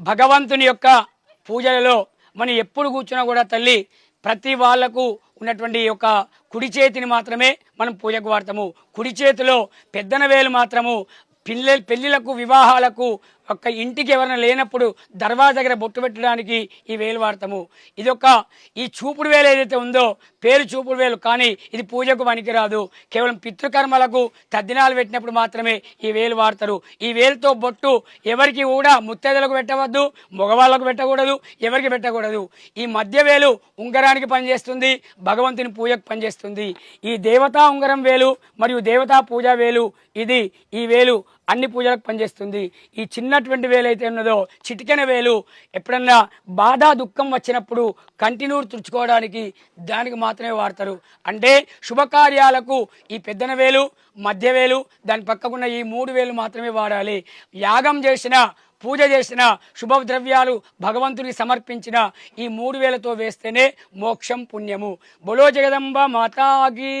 భగవంతుని యొక్క పూజలలో మనం ఎప్పుడు కూర్చున్నా కూడా తల్లి ప్రతి వాళ్ళకు ఉన్నటువంటి యొక్క కుడి చేతిని మాత్రమే మనం పూజకు వాడతాము. కుడి చేతిలో పెద్దన వేలు మాత్రము పిల్ల పెళ్ళిలకు వివాహాలకు ఒక్క ఇంటికి ఎవరైనా లేనప్పుడు దర్వాజ దగ్గర బొట్టు పెట్టడానికి ఈ వేలు వాడతాము. ఇది ఒక ఈ చూపుడు వేలు ఏదైతే ఉందో పేరు చూపుడు వేలు కానీ ఇది పూజకు పనికిరాదు. కేవలం పితృకర్మలకు తద్దినాలు పెట్టినప్పుడు మాత్రమే ఈ వేలు వాడతారు. ఈ వేలుతో బొట్టు ఎవరికి కూడా ముత్తేదలకు పెట్టవద్దు మగవాళ్ళకు పెట్టకూడదు ఎవరికి పెట్టకూడదు. ఈ మధ్య వేలు ఉంగరానికి పనిచేస్తుంది భగవంతుని పూజకు పనిచేస్తుంది. ఈ దేవతా ఉంగరం వేలు మరియు దేవతా పూజా వేలు ఇది ఈ వేలు అన్ని పూజలకు పనిచేస్తుంది. ఈ చిన్నటువంటి వేలు అయితే ఉన్నదో చిటికెన వేలు ఎప్పుడన్నా బాధ దుఃఖం వచ్చినప్పుడు కంటిన్యూర్ తుడుచుకోవడానికి దానికి మాత్రమే వాడతారు. అంటే శుభకార్యాలకు ఈ పెద్దన వేలు మధ్య వేలు దాని పక్కకున్న ఈ మూడు వేలు మాత్రమే వాడాలి. యాగం చేసిన పూజ చేసిన శుభ ద్రవ్యాలు భగవంతుని సమర్పించిన ఈ మూడు వేలతో వేస్తేనే మోక్షం పుణ్యము. బొలో జగదంబ మాతాగి